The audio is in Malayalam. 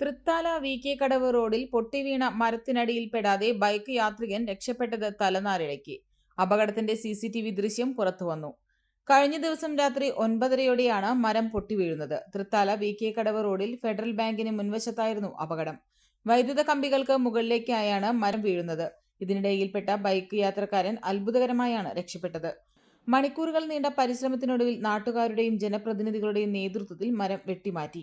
തൃത്താല വി കെ കടവ് റോഡിൽ പൊട്ടിവീണ മരത്തിനടിയിൽപ്പെടാതെ ബൈക്ക് യാത്രികൻ രക്ഷപ്പെട്ടത് തലനാരിഴയ്ക്ക്. അപകടത്തിന്റെ സി സി ടി വി ദൃശ്യം പുറത്തുവന്നു കഴിഞ്ഞ ദിവസം രാത്രി ഒൻപതരയോടെയാണ് മരം പൊട്ടിവീഴുന്നത് തൃത്താല വി കെ കടവ് റോഡിൽ ഫെഡറൽ ബാങ്കിന് മുൻവശത്തായിരുന്നു അപകടം. വൈദ്യുത കമ്പികൾക്ക് മുകളിലേക്കായാണ് മരം വീഴുന്നത്. ഇതിനിടയിൽപ്പെട്ട ബൈക്ക് യാത്രക്കാരൻ അത്ഭുതകരമായാണ് രക്ഷപ്പെട്ടത്. മണിക്കൂറുകൾ നീണ്ട പരിശ്രമത്തിനൊടുവിൽ നാട്ടുകാരുടെയും ജനപ്രതിനിധികളുടെയും നേതൃത്വത്തിൽ മരം വെട്ടിമാറ്റി.